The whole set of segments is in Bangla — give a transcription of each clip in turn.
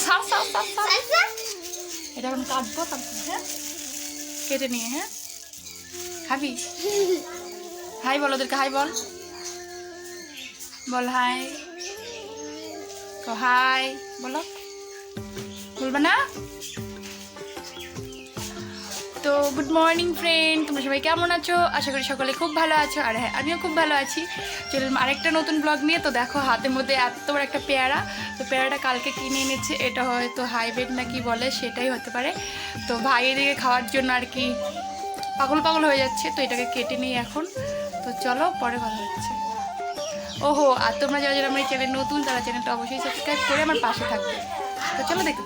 সব সব এটা এখন কাটবো তারপর হ্যাঁ কেটে নিয়ে হ্যাঁ খাবি হাই বল ওদেরকে হাই বল বল হাই হাই বলো বলবে না তো গুড মর্নিং ফ্রেন্ড তোমরা সবাই কেমন আছো? আশা করি সকলে খুব ভালো আছো। আর হ্যাঁ আমিও খুব ভালো আছি। চলুন আরেকটা নতুন ব্লগ নিয়ে। তো দেখো, হাতের মধ্যে এত বড় একটা পেয়ারা। তো পেয়ারাটা কালকে কিনে এনেছে। এটা হয়তো হাইব্রিড না কি বলে, সেটাই হতে পারে। তো ভাই এদিকে খাওয়ার জন্য আর কি পাগল পাগল হয়ে যাচ্ছে। তো এটাকে কেটে নিই এখন। তো চলো, পরে ভালো হচ্ছে। ওহো, আর তোমরা যারা যারা আমার চ্যানেল নতুন, তারা চ্যানেলটা অবশ্যই সাবস্ক্রাইব করে আমার পাশে থাকবে। তো চলো থাকো।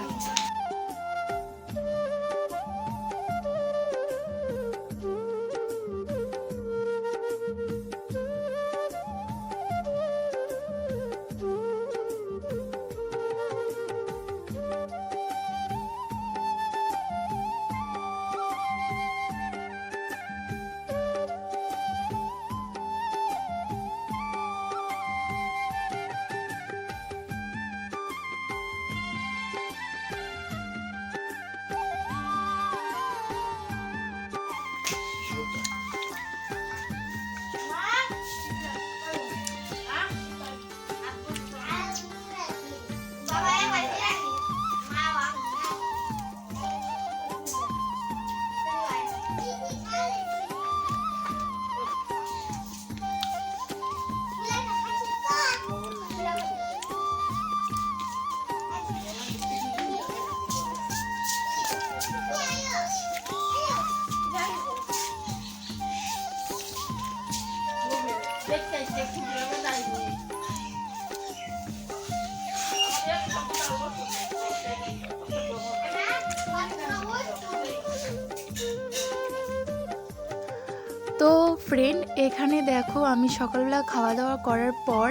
তো ফ্রেন্ড এখানে দেখো আমি সকালবেলা খাওয়া দাওয়া করার পর,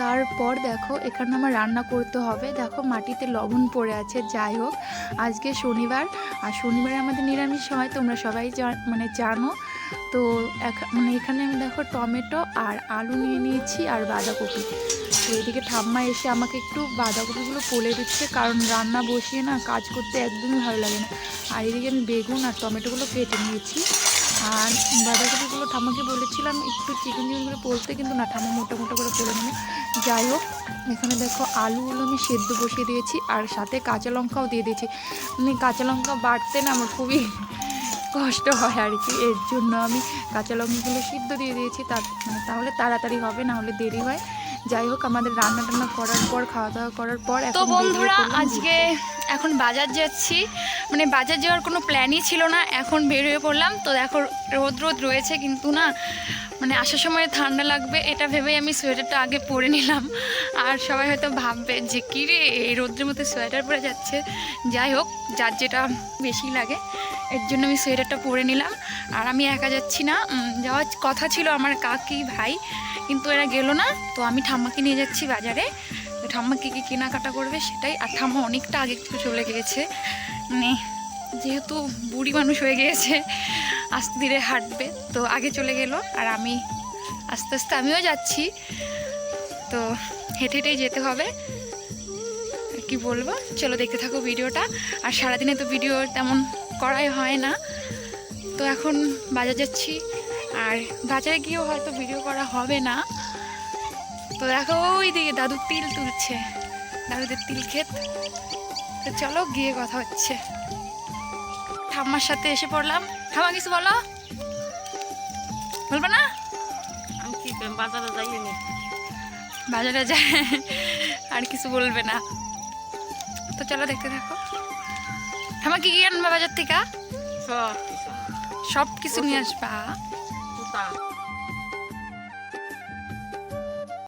তারপর দেখো এখানে আমার রান্না করতে হবে। দেখো মাটিতে লবণ পড়ে আছে, যাই হোক। আজকে শনিবার, আর শনিবারে আমাদের নিরামিষ হয়, তোমরা সবাই মানে জানো। তো মানে এখানে আমি দেখো টমেটো আর আলু নিয়ে নিয়েছি আর বাঁধাকপি। তো এদিকে ঠাম্মা এসে আমাকে একটু বাঁধাকপিগুলো পোলে দিচ্ছে, কারণ রান্না বসিয়ে না কাজ করতে একদমই ভালো লাগে না। আর এদিকে আমি বেগুন আর টমেটোগুলো কেটে নিয়েছি। আর বাঁধাকপিগুলো ঠাম্মাকে বলেছিলাম একটু চিকেন চিকেন করে পড়তে কিন্তু না, ঠাম্মা মোটা মোটা করে পড়ে নেবে। যাই হোক, এখানে দেখো আলুগুলো আমি সেদ্ধ বসিয়ে দিয়েছি আর সাথে কাঁচা লঙ্কাও দিয়ে দিয়েছি। মানে কাঁচা লঙ্কা বাটতে না আমার খুবই কষ্ট হয় আর কি, এর জন্য আমি কাঁচা লঙ্কাগুলো সিদ্ধ দিয়ে দিয়েছি। তার মানে তাহলে তাড়াতাড়ি হবে, না হলে দেরি হয়। যাই হোক আমাদের রান্না টান্না করার পর খাওয়া দাওয়া করার পর তো বন্ধুরা আজকে এখন বাজার যাচ্ছি। মানে বাজার যাওয়ার কোনো প্ল্যানই ছিল না এখন বের হয়ে পড়লাম। তো দেখো রোদ রোদ রয়েছে কিন্তু না মানে আসার সময় ঠান্ডা লাগবে এটা ভেবেই আমি সোয়েটারটা আগে পরে নিলাম। আর সবাই হয়তো ভাববে যে কী রে এই রোদ্রের মধ্যে সোয়েটার পরে যাচ্ছে? যাই হোক যার যেটা বেশি লাগে এর জন্য আমি সোয়েটারটা পরে নিলাম। আর আমি একা যাচ্ছি না। যাওয়ার কথা ছিল আমার কাকি ভাই। কিন্তু এরা গেলো না, তো আমি ঠাম্মাকে নিয়ে যাচ্ছি বাজারে। ঠাম্মা কী কী কেনাকাটা করবে সেটাই, আর ঠাম্মা অনেকটা আগে থেকে চলে গিয়েছে। মানে যেহেতু বুড়ি মানুষ হয়ে গিয়েছে, আস্তে ধীরে হাঁটবে, তো আগে চলে গেল, আর আমি আস্তে আস্তে আমিও যাচ্ছি। তো হেঁটে হেঁটেই যেতে হবে। কি বলব? চলো দেখতে থাকো ভিডিওটা। আর সারাদিনে তো ভিডিও তেমন করাই হয় না। তো এখন বাজার যাচ্ছি। আর বাজারে গিয়েও হয়তো ভিডিও করা হবে না। তো দেখো ওই দিকে দাদু তিল তুলছে। দাদুদের তিল ক্ষেত। তো চলো গিয়ে কথা হচ্ছে। ঠাম্মার সাথে এসে পড়লাম। ঠাম্মা কিছু বলো? বলবে না? আমি কি বাজারে যাইয়ে নি বাজারে যায়। আর কিছু বলবে না। তো চলো দেখতে থাকো। ঠাম্মা কি কি আনবা বাজার থেকে? সব কিছু। নিয়ে কিছু নিয়ে আসবা জুতা